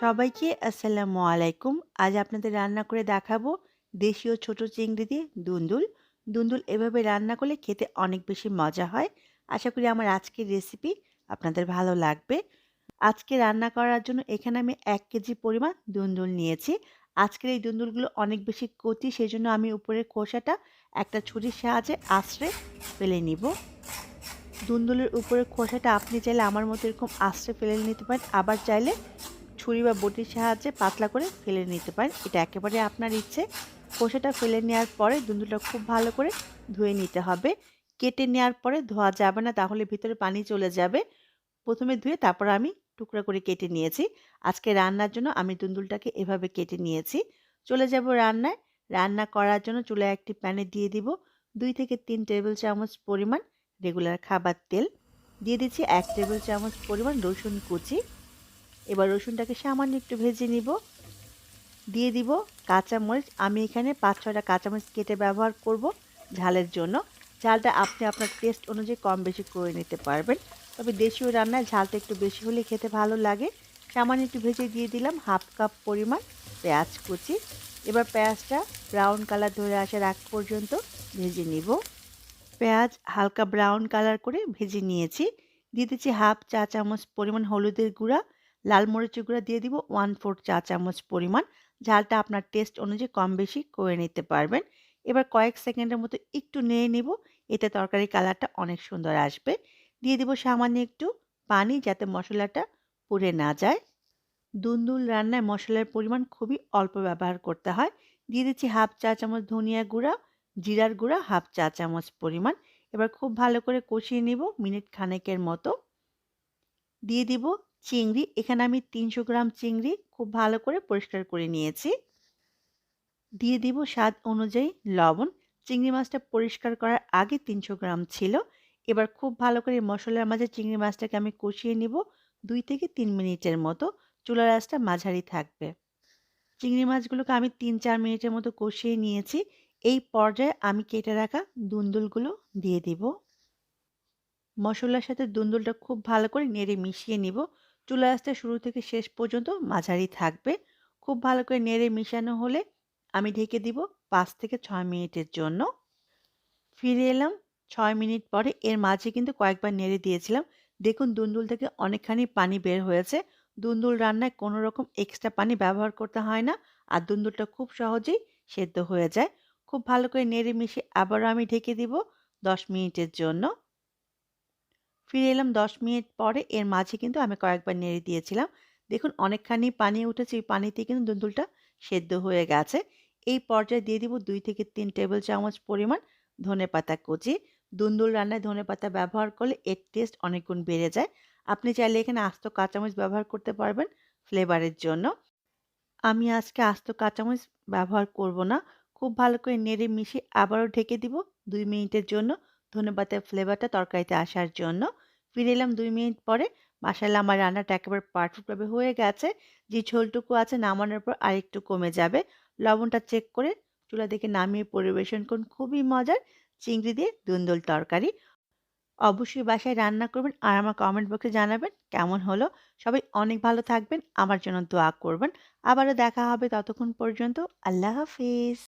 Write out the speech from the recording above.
সবাইকে আসসালামু আলাইকুম। আজ আপনাদের রান্না করে দেখাবো দেশীয় ছোট চিংড়ি দিয়ে দুন্দুল। দুন্দুল এভাবে রান্না করলে খেতে অনেক বেশি মজা হয়। আশা করি আমার আজকের রেসিপি আপনাদের ভালো লাগবে। আজকে রান্না করার জন্য এখানে আমি এক কেজি পরিমাণ দুন্দুল নিয়েছি। আজকের এই দুন্দুলগুলো অনেক বেশি কচি সেই জন্য আমি উপরের খোসাটা একটা ছুরির সাহায্যে আশ্রে ফেলে নিব। দুন্দুলের উপরের খোসাটা আপনি চাইলে আমার মতো এরকম আশ্রে ফেলে নিতে পারেন। আবার চাইলে ছুরি বা বটির সাহায্যে পাতলা করে ফেলে নিতে পারেন। এটা একেবারে আপনার ইচ্ছে। খোসাটা ফেলে নেওয়ার পরে দুন্দুলটা খুব ভালো করে ধুয়ে নিতে হবে। কেটে নেওয়ার পরে ধোয়া যাবে না, তাহলে ভিতরে পানি চলে যাবে। প্রথমে ধুয়ে তারপর আমি টুকরা করে কেটে নিয়েছি। আজকে রান্নার জন্য আমি দুন্দুলটাকে এভাবে কেটে নিয়েছি। চলে যাব রান্নায়। রান্না করার জন্য চুলায় একটি প্যানে দিয়ে দিব দুই থেকে তিন টেবিল চামচ পরিমাণ রেগুলার খাবার তেল। দিয়ে দিচ্ছি এক টেবিল চামচ পরিমাণ রসুন কুচি। এবার রসুনটাকে সামান্য একটু ভেজে নিব। দিয়ে দিব কাঁচামরিচ। আমি এখানে পাঁচ ছটা কাঁচামরিচ কেটে ব্যবহার করব ঝালের জন্য। ঝালটা আপনি আপনার টেস্ট অনুযায়ী কম বেশি করে নিতে পারবেন। তবে দেশীয় রান্নায় ঝালটা একটু বেশি হলে খেতে ভালো লাগে। সামান্য একটু ভেজে দিয়ে দিলাম হাফ কাপ পরিমাণ পেঁয়াজ কুচি। এবার পেঁয়াজটা ব্রাউন কালার ধরে আসার আগ পর্যন্ত ভেজে নিব। পেঁয়াজ হালকা ব্রাউন কালার করে ভেজে নিয়েছি। দিয়ে দিচ্ছি হাফ চা চামচ পরিমাণ হলুদের গুঁড়া। লাল মরিচের গুঁড়া দিয়ে দিব ওয়ান ফোর চা চামচ পরিমাণ। ঝালটা আপনার টেস্ট অনুযায়ী কম বেশি করে নিতে পারবেন। এবার কয়েক সেকেন্ডের মতো একটু নিয়ে নেব, এতে তরকারি কালারটা অনেক সুন্দর আসবে। দিয়ে দিব সামান্য একটু পানি যাতে মশলাটা পুড়ে না যায়। দুন্দুল রান্নায় মশলার পরিমাণ খুবই অল্প ব্যবহার করতে হয়। দিয়ে দিচ্ছি হাফ চা চামচ ধনিয়া গুঁড়া, জিরার গুঁড়া, হাফ চা চামচ পরিমাণ। এবার খুব ভালো করে কষিয়ে নিব মিনিট খানেকের মতো। দিয়ে দিব চিংড়ি, এখানে আমি তিনশো গ্রাম চিংড়ি খুব ভালো করে পরিষ্কার করে নিয়েছি। দিয়ে দিব স্বাদ অনুযায়ী লবণ। চিংড়ি মাছটা পরিষ্কার করার আগে তিনশো গ্রাম ছিল। এবার খুব ভালো করে মশলার মাঝে চিংড়ি মাছটাকে আমি কষিয়ে নিব দুই থেকে তিন মিনিটের মতো। চুলার আঁচটা মাঝারি থাকবে। চিংড়ি মাছগুলোকে আমি তিন চার মিনিটের মতো কষিয়ে নিয়েছি। এই পর্যায়ে আমি কেটে রাখা দুন্দুলগুলো দিয়ে দিব। মশলার সাথে দুন্দুলটা খুব ভালো করে নেড়ে মিশিয়ে নিব। চুলা আঁচটা শুরু থেকে শেষ পর্যন্ত মাঝারি থাকবে। খুব ভালো করে নেড়ে মিশানো হলে আমি ঢেকে দিব পাঁচ থেকে ছয় মিনিটের জন্য। ফিরে এলাম ছয় মিনিট পরে। এর মাঝে কিন্তু কয়েকবার নেড়ে দিয়েছিলাম। দেখুন দুন্দুল থেকে অনেকখানি পানি বের হয়েছে। দুন্দুল রান্নায় কোনো রকম এক্সট্রা পানি ব্যবহার করতে হয় না আর দুন্দুলটা খুব সহজেই সেদ্ধ হয়ে যায়। খুব ভালো করে নেড়ে মিশে আবারও আমি ঢেকে দিব দশ মিনিটের জন্য। ফিরে এলাম দশ মিনিট পরে। এর মাঝে কিন্তু আমি কয়েকবার নেড়ে দিয়েছিলাম। দেখুন, অনেকখানি পানি উঠেছে, এই পানিতে কিন্তু দুন্দুলটা সেদ্ধ হয়ে গেছে। এই পর্যায়ে দিয়ে দিব দুই থেকে তিন টেবিল চামচ পরিমাণ ধনে পাতা কুচি। দুন্দুল রান্নায় ধনে পাতা ব্যবহার করলে এর টেস্ট অনেক গুণ বেড়ে যায়। আপনি চাইলে এখানে আস্ত কাঁচামরিচ ব্যবহার করতে পারবেন ফ্লেভারের জন্য। আমি আজকে আস্ত কাঁচামরিচ ব্যবহার করব না। খুব ভালো করে নেড়ে মিশিয়ে আবারও ঢেকে দিব দুই মিনিটের জন্য ধনেপাতার ফ্লেভারটা তরকারিতে আসার জন্য। ফিরে এলাম দুই মিনিট পরে। মাসাল্লাহ আমার রান্নাটা একেবারে পারফেক্টভাবে হয়ে গেছে। যে ঝোলটুকু আছে নামানোর পর আরেকটু কমে যাবে। লবণটা চেক করে চুলা থেকে নামিয়ে পরিবেশন করুন। খুবই মজার। চিংড়ি দিয়ে দুন্দুল তরকারি। অবশ্যই বাসায় রান্না করবেন আর আমার কমেন্ট বক্সে জানাবেন কেমন হলো। সবাই অনেক ভালো থাকবেন। আমার জন্য দোয়া করবেন। আবারও দেখা হবে ততক্ষণ পর্যন্ত। আল্লাহ হাফিজ।